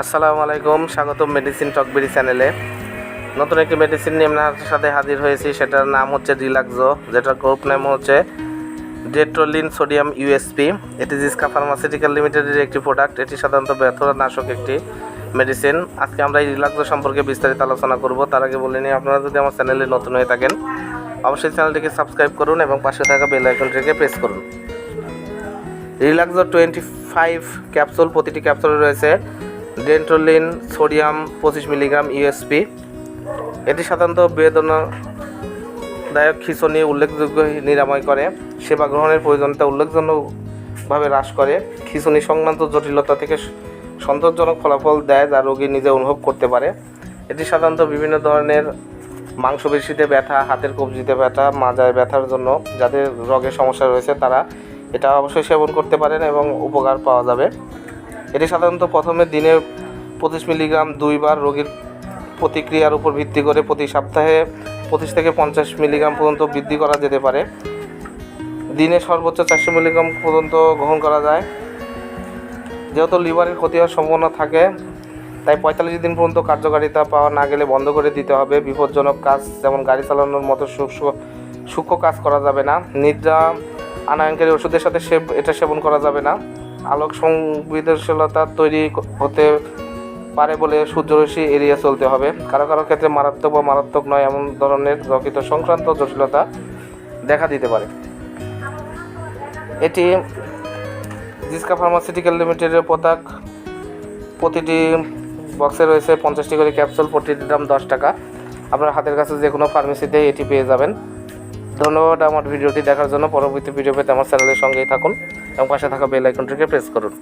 আসসালামু আলাইকুম, স্বাগতম মেডিসিন টকবেরি চ্যানেলে নতুন একটি মেডিসিন নিয়ে আপনার সাথে হাজির হয়েছি, সেটার নাম হচ্ছে রিলাক্সো যেটার গ্রুপ নাম হচ্ছে ডেট্রোলিন সোডিয়াম ইউএসপি এটি জিসকা ফার্মাসিউটিক্যাল লিমিটেডের একটি প্রোডাক্ট এটি সাধারণত ব্যথরা নাশক একটি মেডিসিন আজকে আমরা এই রিলাক্সো সম্পর্কে বিস্তারিত আলোচনা করব, তার আগে বলে নিই, আপনারা যদি আমার চ্যানেলে নতুন হয়ে থাকেন, অবশ্যই চ্যানেলটিকে সাবস্ক্রাইব করুন এবং পাশে থাকা বেল আইকনটিকে প্রেস করুন। রিলাক্সো টোয়েন্টি ফাইভ ক্যাপসুল প্রতিটি ক্যাপসুলে রয়েছে ডেন্টোলিন সোডিয়াম পঁচিশ মিলিগ্রাম ইউএসপি এটি সাধারণত বেদনাদায়ক খিঁচুনি উল্লেখযোগ্য নিরাময় করে, সেবা গ্রহণের প্রয়োজনীয়তা উল্লেখজনকভাবে হ্রাস করে। খিঁচুনি সংক্রান্ত জটিলতা থেকে সন্তোষজনক ফলাফল দেয় যা রোগী নিজে অনুভব করতে পারে। এটি সাধারণত বিভিন্ন ধরনের মাংসপেশিতে ব্যথা, হাতের কবজিতে ব্যথা, মাজায় ব্যথার জন্য। যাদের রোগের সমস্যা রয়েছে, তারা এটা অবশ্যই সেবন করতে পারেন এবং উপকার পাওয়া যাবে। এটি সাধারণত প্রথমে দিনে পঁচিশ মিলিগ্রাম দুইবার রোগীর প্রতিক্রিয়ার উপর ভিত্তি করে প্রতি সপ্তাহে পঁচিশ থেকে পঞ্চাশ মিলিগ্রাম পর্যন্ত বৃদ্ধি করা যেতে পারে। দিনে সর্বোচ্চ চারশো মিলিগ্রাম পর্যন্ত গ্রহণ করা যায়। যেহেতু লিভারের ক্ষতি হওয়ার সম্ভাবনা থাকে, তাই পঁয়তাল্লিশ দিন পর্যন্ত কার্যকারিতা পাওয়া না গেলে বন্ধ করে দিতে হবে। বিপজ্জনক কাজ যেমন গাড়ি চালানোর মতো সূক্ষ্ম কাজ করা যাবে না। নিদ্রা আনায়নকারী ওষুধের সাথে সে, এটা সেবন করা যাবে না। আলোক সংবেদনশীলতা তৈরি হতে পারে বলে সূর্যরশ্মি এড়িয়ে চলতে হবে। কারও কারও ক্ষেত্রে মারাত্মক বা মারাত্মক নয়, এমন ধরনের রকিত সংক্রান্ত জটিলতা দেখা দিতে পারে। এটি জিসকা ফার্মাসিউটিক্যাল লিমিটেডের পতাক প্রতিটি বক্সে রয়েছে পঞ্চাশটি করে ক্যাপসুল, প্রতিটি দাম দশ টাকা। আপনার হাতের কাছে যে কোনো ফার্মেসিতে এটি পেয়ে যাবেন। ধন্যবাদ আমার ভিডিওটি দেখার জন্য। পরবর্তী ভিডিও পেতে আমার চ্যানেলের সঙ্গেই থাকুন। এবং পাশে থাকা বেল আইকনটিকে প্রেস করুন।